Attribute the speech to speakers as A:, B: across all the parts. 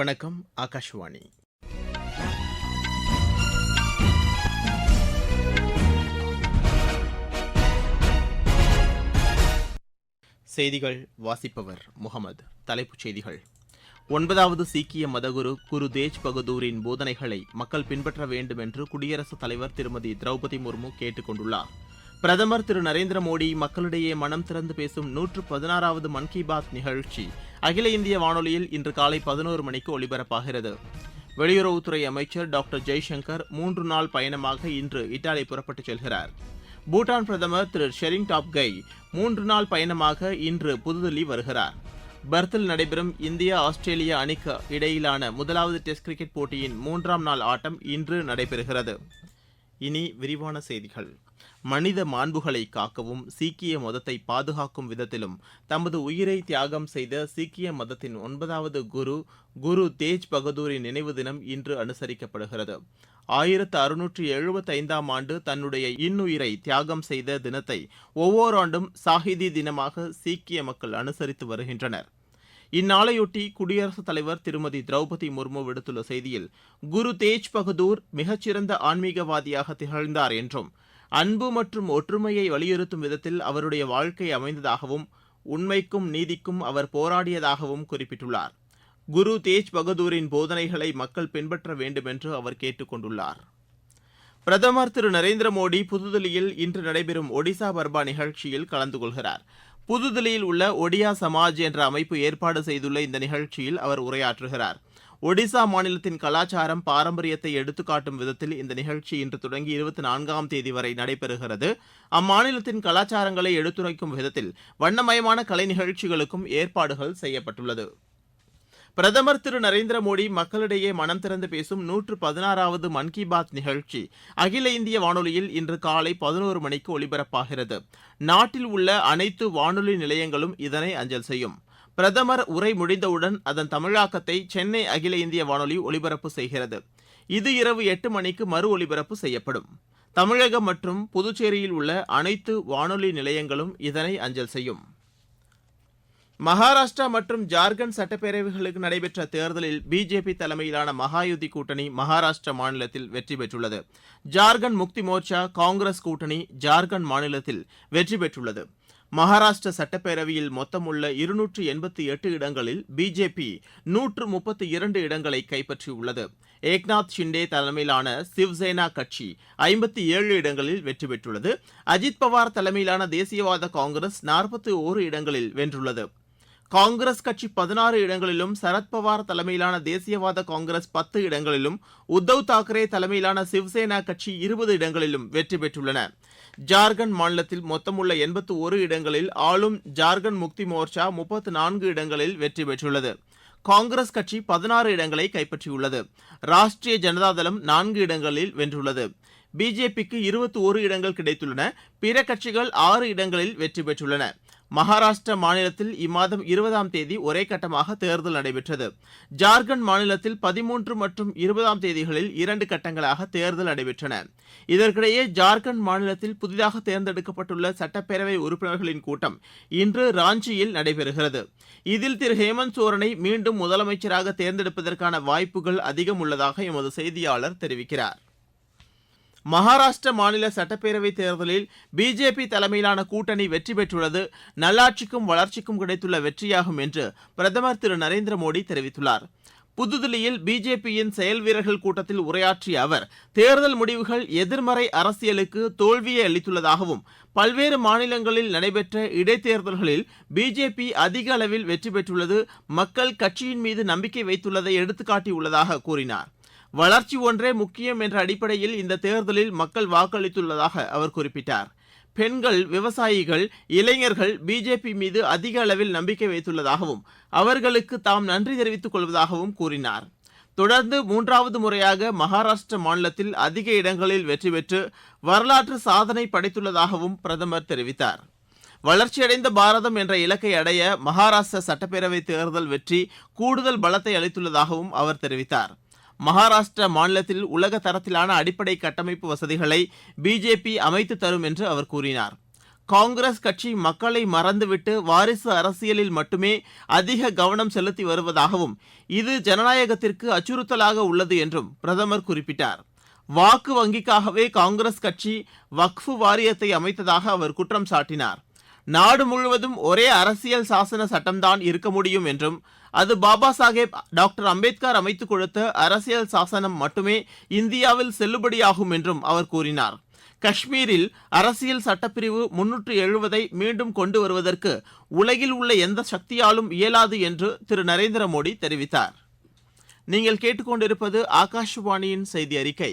A: வணக்கம் ஆகாஷ்வாணி செய்திகள் வாசிப்பவர் முகமது தலைப்புச் செய்திகள் ஒன்பதாவது சீக்கிய மதகுரு குரு தேஜ் பகதூரின் போதனைகளை மக்கள் பின்பற்ற வேண்டும் என்று குடியரசுத் தலைவர் திருமதி திரௌபதி முர்மு கேட்டுக் கொண்டுள்ளார் பிரதமர் திரு நரேந்திர மோடி மக்களிடையே மனம் திறந்து பேசும் நூற்று பதினாறாவது மன் கி பாத் நிகழ்ச்சி அகில இந்திய வானொலியில் இன்று காலை பதினோரு மணிக்கு ஒலிபரப்பாகிறது வெளியுறவுத்துறை அமைச்சர் டாக்டர் ஜெய்சங்கர் மூன்று நாள் பயணமாக இன்று இத்தாலி புறப்பட்டுச் செல்கிறார் பூட்டான் பிரதமர் திரு ஷெரிங் டாப்கை மூன்று நாள் பயணமாக இன்று புதுதில்லி வருகிறார் பர்த்தில் நடைபெறும் இந்தியா ஆஸ்திரேலியா அணிக்கு இடையிலான முதலாவது டெஸ்ட் கிரிக்கெட் போட்டியின் மூன்றாம் நாள் ஆட்டம் இன்று நடைபெறுகிறது இனி விரிவான செய்திகள் மனித மாண்புகளை காக்கவும் சீக்கிய மதத்தை பாதுகாக்கும் விதத்திலும் தமது உயிரை தியாகம் செய்த சீக்கிய மதத்தின் ஒன்பதாவது குரு குரு தேஜ் பகதூரின் நினைவு தினம் இன்று அனுசரிக்கப்படுகிறது ஆயிரத்து அறுநூற்றி எழுபத்தி ஐந்தாம் ஆண்டு தன்னுடைய இன்னுயிரை தியாகம் செய்த தினத்தை ஒவ்வொரு ஆண்டும் சாகிதி தினமாக சீக்கிய மக்கள் அனுசரித்து வருகின்றனர் இந்நாளையொட்டி குடியரசுத் தலைவர் திருமதி திரௌபதி முர்மு விடுத்துள்ள செய்தியில் குரு தேஜ் பகதூர் மிகச்சிறந்த ஆன்மீகவாதியாக திகழ்ந்தார் என்றும் அன்பு மற்றும் ஒற்றுமையை வலியுறுத்தும் விதத்தில் அவருடைய வாழ்க்கை அமைந்ததாகவும் உண்மைக்கும் நீதிக்கும் அவர் போராடியதாகவும் குறிப்பிட்டுள்ளார் குரு தேஜ் பகதூரின் போதனைகளை மக்கள் பின்பற்ற வேண்டுமென்று அவர் கேட்டுக் கொண்டுள்ளார் பிரதமர் திரு நரேந்திர மோடி புதுதில்லியில் இன்று நடைபெறும் ஒடிசா பர்பா நிகழ்ச்சியில் கலந்து கொள்கிறார் புதுதில்லியில் உள்ள ஒடியா சமாஜ் என்ற அமைப்பு ஏற்பாடு செய்துள்ள இந்த நிகழ்ச்சியில் அவர் உரையாற்றுகிறார் ஒடிசா மாநிலத்தின் கலாச்சாரம் பாரம்பரியத்தை எடுத்துக்காட்டும் விதத்தில் இந்த நிகழ்ச்சி இன்று தொடங்கி இருபத்தி நான்காம் தேதி வரை நடைபெறுகிறது அம்மாநிலத்தின் கலாச்சாரங்களை எடுத்துரைக்கும் விதத்தில் வண்ணமயமான கலை நிகழ்ச்சிகளுக்கும் ஏற்பாடுகள் செய்யப்பட்டுள்ளது பிரதமர் திரு நரேந்திர மோடி மக்களிடையே மனம் திறந்து பேசும் நூற்று பதினாறாவது மன் கி பாத் நிகழ்ச்சி அகில இந்திய வானொலியில் இன்று காலை பதினோரு மணிக்கு ஒலிபரப்பாகிறது நாட்டில் உள்ள அனைத்து வானொலி நிலையங்களும் இதனை அஞ்சல் செய்யும் பிரதமர் உரை முடிந்தவுடன் அதன் தமிழாக்கத்தை சென்னை அகில இந்திய வானொலி ஒலிபரப்பு செய்கிறது இது இரவு எட்டு மணிக்கு மறு ஒலிபரப்பு செய்யப்படும் தமிழகம் மற்றும் புதுச்சேரியில் உள்ள அனைத்து வானொலி நிலையங்களும் இதனை அஞ்சல் செய்யும் மகாராஷ்டிரா மற்றும் ஜார்க்கண்ட் சட்டப்பேரவைகளுக்கு நடைபெற்ற தேர்தலில் பிஜேபி தலைமையிலான மகாயுதி கூட்டணி மகாராஷ்டிரா மாநிலத்தில் வெற்றி பெற்றுள்ளது ஜார்க்கண்ட் முக்தி மோர்ச்சா காங்கிரஸ் கூட்டணி ஜார்க்கண்ட் மாநிலத்தில் வெற்றி பெற்றுள்ளது மகாராஷ்டிர சட்டப்பேரவையில் மொத்தம் உள்ள இருநூற்று எண்பத்தி எட்டு இடங்களில் பிஜேபி நூற்று முப்பத்தி இரண்டு இடங்களை கைப்பற்றியுள்ளது ஏக்நாத் ஷிண்டே தலைமையிலான சிவசேனா கட்சி ஐம்பத்தி ஏழு இடங்களில் வெற்றி பெற்றுள்ளது அஜித் பவார் தலைமையிலான தேசியவாத காங்கிரஸ் நாற்பத்தி ஓரு இடங்களில் வென்றுள்ளது காங்கிரஸ் கட்சி பதினாறு இடங்களிலும் சரத்பவார் தலைமையிலான தேசியவாத காங்கிரஸ் பத்து இடங்களிலும் உத்தவ் தாக்கரே தலைமையிலான சிவசேனா கட்சி இருபது இடங்களிலும் வெற்றி பெற்றுள்ளன ஜார்க்கண்ட் மாநிலத்தில் மொத்தமுள்ள எண்பத்து ஒரு இடங்களில் ஆளும் ஜார்க்கண்ட் முக்தி மோர்ச்சா முப்பத்து நான்கு இடங்களில் வெற்றி பெற்றுள்ளது காங்கிரஸ் கட்சி பதினாறு இடங்களை கைப்பற்றியுள்ளது ராஷ்டிரிய ஜனதாதளம் நான்கு இடங்களில் வென்றுள்ளது பிஜேபிக்கு இருபத்தி ஒரு இடங்கள் கிடைத்துள்ளன பிற கட்சிகள் ஆறு இடங்களில் வெற்றி பெற்றுள்ளன மகாராஷ்டிர மாநிலத்தில் இம்மாதம் இருபதாம் தேதி ஒரே கட்டமாக தேர்தல் நடைபெற்றது ஜார்க்கண்ட் மாநிலத்தில் பதிமூன்று மற்றும் இருபதாம் தேதிகளில் இரண்டு கட்டங்களாக தேர்தல் நடைபெற்றன இதற்கிடையே ஜார்க்கண்ட் மாநிலத்தில் புதிதாக தேர்ந்தெடுக்கப்பட்டுள்ள சட்டப்பேரவை உறுப்பினர்களின் கூட்டம் இன்று ராஞ்சியில் நடைபெறுகிறது இதில் திரு ஹேமந்த் சோரனை மீண்டும் முதலமைச்சராக தேர்ந்தெடுப்பதற்கான வாய்ப்புகள் அதிகம் உள்ளதாக எமது செய்தியாளர் தெரிவிக்கிறார் மகாராஷ்டிர மாநில சட்டப்பேரவைத் தேர்தலில் பிஜேபி தலைமையிலான கூட்டணி வெற்றி பெற்றுள்ளது நல்லாட்சிக்கும் வளர்ச்சிக்கும் கிடைத்துள்ள வெற்றியாகும் என்று பிரதமர் திரு நரேந்திர மோடி தெரிவித்துள்ளார் புதுதில்லியில் பிஜேபியின் செயல் வீரர்கள் கூட்டத்தில் உரையாற்றிய அவர் தேர்தல் முடிவுகள் எதிர்மறை அரசியலுக்கு தோல்வியை அளித்துள்ளதாகவும் பல்வேறு மாநிலங்களில் நடைபெற்ற இடைத்தேர்தல்களில் பிஜேபி அதிக அளவில் வெற்றி பெற்றுள்ளது மக்கள் கட்சியின் மீது நம்பிக்கை வைத்துள்ளதை எடுத்துக்காட்டியுள்ளதாக கூறினார் வளர்ச்சி ஒன்றே முக்கியம் என்ற அடிப்படையில் இந்த தேர்தலில் மக்கள் வாக்களித்துள்ளதாக அவர் குறிப்பிட்டார் பெண்கள் விவசாயிகள் இளைஞர்கள் பிஜேபி மீது அதிக அளவில் நம்பிக்கை வைத்துள்ளதாகவும் அவர்களுக்கு தாம் நன்றி தெரிவித்துக் கொள்வதாகவும் கூறினார் தொடர்ந்து மூன்றாவது முறையாக மகாராஷ்டிர மாநிலத்தில் அதிக இடங்களில் வெற்றி பெற்று வரலாற்று சாதனை படைத்துள்ளதாகவும் பிரதமர் தெரிவித்தார் வளர்ச்சியடைந்த பாரதம் என்ற இலக்கை அடைய மகாராஷ்டிர சட்டப்பேரவை தேர்தல் வெற்றி கூடுதல் பலத்தை அளித்துள்ளதாகவும் அவர் தெரிவித்தார் மகாராஷ்டிரா மாநிலத்தில் உலக தரத்திலான அடிப்படை கட்டமைப்பு வசதிகளை பிஜேபி அமைத்து தரும் என்று அவர் கூறினார் காங்கிரஸ் கட்சி மக்களை மறந்துவிட்டு வாரிசு அரசியலில் மட்டுமே அதிக கவனம் செலுத்தி வருவதாகவும் இது ஜனநாயகத்திற்கு அச்சுறுத்தலாக உள்ளது என்றும் பிரதமர் குறிப்பிட்டார் வாக்கு வங்கிக்காகவே காங்கிரஸ் கட்சி வக்ஃபு வாரியத்தை அமைத்ததாக அவர் குற்றம் சாட்டினார் நாடு முழுவதும் ஒரே அரசியல் சாசன சட்டம்தான் இருக்க முடியும் என்றும் அது பாபா சாஹேப் டாக்டர் அம்பேத்கர் அமைத்து கொடுத்த அரசியல் சாசனம் மட்டுமே இந்தியாவில் செல்லுபடியாகும் என்றும் அவர் கூறினார் காஷ்மீரில் அரசியல் சட்டப்பிரிவு முன்னூற்று எழுபதை மீண்டும் கொண்டு வருவதற்கு உலகில் உள்ள எந்த சக்தியாலும் இயலாது என்று திரு நரேந்திர மோடி தெரிவித்தார் நீங்கள் கேட்டுக்கொண்டிருப்பது ஆகாஷ்வாணியின் செய்தி அறிக்கை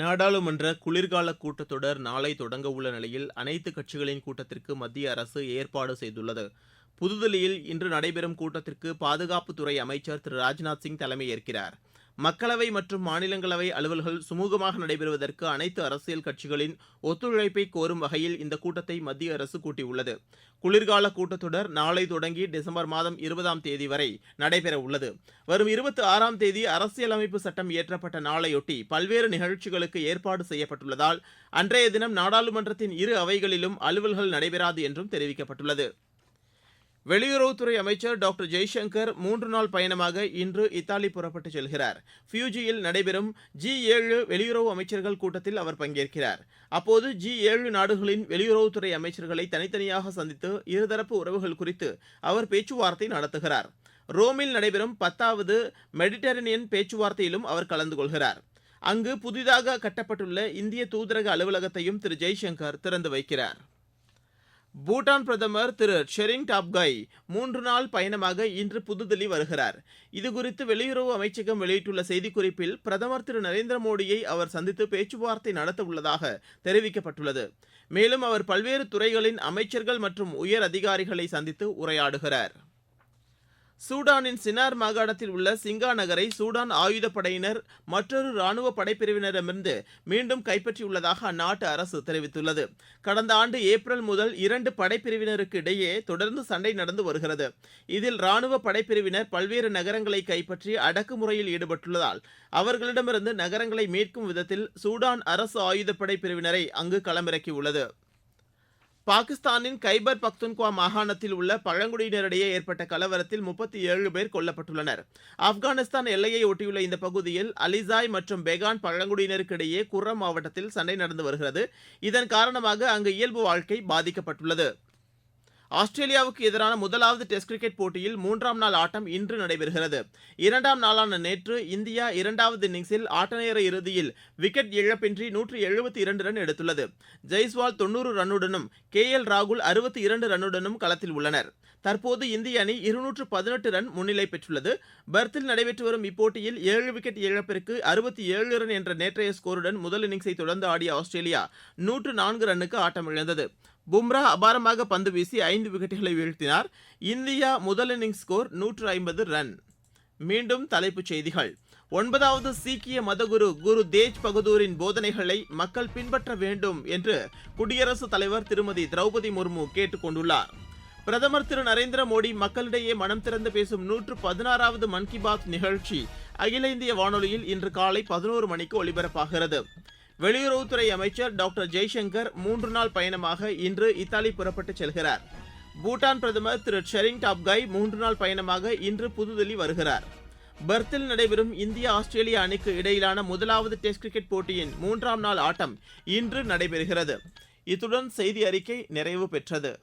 A: நாடாளுமன்ற குளிர்கால கூட்டத்தொடர் நாளை தொடங்க உள்ள நிலையில் அனைத்து கட்சிகளின் கூட்டத்திற்கு மத்திய அரசு ஏற்பாடு செய்துள்ளது புதுதில்லியில் இன்று நடைபெறும் கூட்டத்திற்கு பாதுகாப்புத்துறை அமைச்சர் திரு ராஜ்நாத் சிங் தலைமையேற்கிறார் மக்களவை மற்றும் மாநிலங்களவை அலுவல்கள் சுமூகமாக நடைபெறுவதற்கு அனைத்து அரசியல் கட்சிகளின் ஒத்துழைப்பை கோரும் வகையில் இந்த கூட்டத்தை மத்திய அரசு கூட்டியுள்ளது குளிர்கால கூட்டத்தொடர் நாளை தொடங்கி டிசம்பர் மாதம் இருபதாம் தேதி வரை நடைபெற உள்ளது வரும் இருபத்தி ஆறாம் தேதி அரசியலமைப்பு சட்டம் இயற்றப்பட்ட நாளையொட்டி பல்வேறு நிகழ்ச்சிகளுக்கு ஏற்பாடு செய்யப்பட்டுள்ளதால் அன்றைய தினம் நாடாளுமன்றத்தின் இரு அவைகளிலும் அலுவல்கள் நடைபெறாது என்றும் தெரிவிக்கப்பட்டுள்ளது வெளியுறவுத்துறை அமைச்சர் டாக்டர் ஜெய்சங்கர் மூன்று நாள் பயணமாக இன்று இத்தாலி புறப்பட்டுச் செல்கிறார் ஃபியூஜியில் நடைபெறும் ஜி ஏழு வெளியுறவு அமைச்சர்கள் கூட்டத்தில் அவர் பங்கேற்கிறார் அப்போது ஜி ஏழு நாடுகளின் வெளியுறவுத்துறை அமைச்சர்களை தனித்தனியாக சந்தித்து இருதரப்பு உறவுகள் குறித்து அவர் பேச்சுவார்த்தை நடத்துகிறார் ரோமில் நடைபெறும் பத்தாவது மெடிட்டரேனியன் பேச்சுவார்த்தையிலும் அவர் கலந்து கொள்கிறார் அங்கு புதிதாக கட்டப்பட்டுள்ள இந்திய தூதரக அலுவலகத்தையும் திரு ஜெய்சங்கர் திறந்து வைக்கிறார் பூட்டான் பிரதமர் திரு ஷெரிங் டாப்காய் மூன்று நாள் பயணமாக இன்று புதுதில்லி வருகிறார் இதுகுறித்து வெளியுறவு அமைச்சகம் வெளியிட்டுள்ள செய்திக்குறிப்பில் பிரதமர் திரு நரேந்திர மோடியை அவர் சந்தித்து பேச்சுவார்த்தை நடத்த உள்ளதாக தெரிவிக்கப்பட்டுள்ளது மேலும் அவர் பல்வேறு துறைகளின் அமைச்சர்கள் மற்றும் உயர் அதிகாரிகளை சந்தித்து உரையாடுகிறார் சூடானின் சினார் மாகாணத்தில் உள்ள சிங்கா நகரை சூடான் ஆயுதப்படையினர் மற்றொரு ராணுவ படைப்பிரிவினரிடமிருந்து மீண்டும் கைப்பற்றியுள்ளதாக அந்நாட்டு அரசு தெரிவித்துள்ளது கடந்த ஆண்டு ஏப்ரல் முதல் இரண்டு படைப்பிரிவினருக்கு இடையே தொடர்ந்து சண்டை நடந்து வருகிறது இதில் ராணுவ படைப்பிரிவினர் பல்வேறு நகரங்களை கைப்பற்றி அடக்குமுறையில் ஈடுபட்டுள்ளதால் அவர்களிடமிருந்து நகரங்களை மீட்கும் விதத்தில் சூடான் அரசு ஆயுதப்படை பிரிவினரை அங்கு களமிறக்கியுள்ளது பாகிஸ்தானின் கைபர் பக்துன்குவா மாகாணத்தில் உள்ள பழங்குடியினரிடையே ஏற்பட்ட கலவரத்தில் முப்பத்தி ஏழு பேர் கொல்லப்பட்டுள்ளனர் ஆப்கானிஸ்தான் எல்லையை ஒட்டியுள்ள இந்த பகுதியில் அலிசாய் மற்றும் பெகான் பழங்குடியினருக்கிடையே குர்ரம் மாவட்டத்தில் சண்டை நடந்து வருகிறது இதன் காரணமாக அங்கு இயல்பு வாழ்க்கை பாதிக்கப்பட்டுள்ளது ஆஸ்திரேலியாவுக்கு எதிரான முதலாவது டெஸ்ட் கிரிக்கெட் போட்டியில் மூன்றாம் நாள் ஆட்டம் இன்று நடைபெறுகிறது இரண்டாம் நாளான நேற்று இந்தியா இரண்டாவது இன்னிங்ஸில் ஆட்டநேர இறுதியில் விக்கெட் இழப்பின்றி நூற்று எழுபத்தி இரண்டு ரன் எடுத்துள்ளது ஜெய்ஸ்வால் தொன்னூறு ரன்னுடனும் கே எல் ராகுல் அறுபத்தி இரண்டு ரன்னுடனும் களத்தில் உள்ளனர் தற்போது இந்திய அணி இருநூற்று பதினெட்டு ரன் முன்னிலை பெற்றுள்ளது பர்த்தில் நடைபெற்று வரும் இப்போட்டியில் ஏழு விக்கெட் இழப்பிற்கு அறுபத்தி ஏழு ரன் என்ற நேற்றைய ஸ்கோருடன் முதல் இன்னிங்ஸை தொடர்ந்து ஆடிய ஆஸ்திரேலியா நூற்று நான்கு ரன்னுக்கு ஆட்டமிழந்தது பும்ரா அபாரமாக பந்து வீசி ஐந்து விக்கெட்டுகளை வீழ்த்தினார் இந்தியா முதல் இன்னிங்ஸ் ஸ்கோர் நூற்று ஐம்பது ரன் மீண்டும் தலைப்புச் செய்திகள் ஒன்பதாவது சீக்கிய மதகுரு குரு தேஜ் பகதூரின் போதனைகளை மக்கள் பின்பற்ற வேண்டும் என்று குடியரசுத் தலைவர் திருமதி திரௌபதி முர்மு கேட்டுக் கொண்டுள்ளார் பிரதமர் திரு நரேந்திர மோடி மக்களிடையே மனம் திறந்து பேசும் நூற்று பதினாறாவது மன் கி பாத் நிகழ்ச்சி அகில இந்திய வானொலியில் இன்று காலை பதினோரு மணிக்கு ஒலிபரப்பாகிறது வெளியுறவுத்துறை அமைச்சர் டாக்டர் ஜெய்சங்கர் மூன்று நாள் பயணமாக இன்று இத்தாலி புறப்பட்டுச் செல்கிறார் பூட்டான் பிரதமர் திரு ஷெரிங் டாப்காய் மூன்று நாள் பயணமாக இன்று புதுதில்லி வருகிறார் பர்த்தில் நடைபெறும் இந்தியா ஆஸ்திரேலியா அணிக்கு இடையிலான முதலாவது டெஸ்ட் கிரிக்கெட் போட்டியின் மூன்றாம் நாள் ஆட்டம் இன்று நடைபெறுகிறது இத்துடன் செய்தி அறிக்கை நிறைவு பெற்றது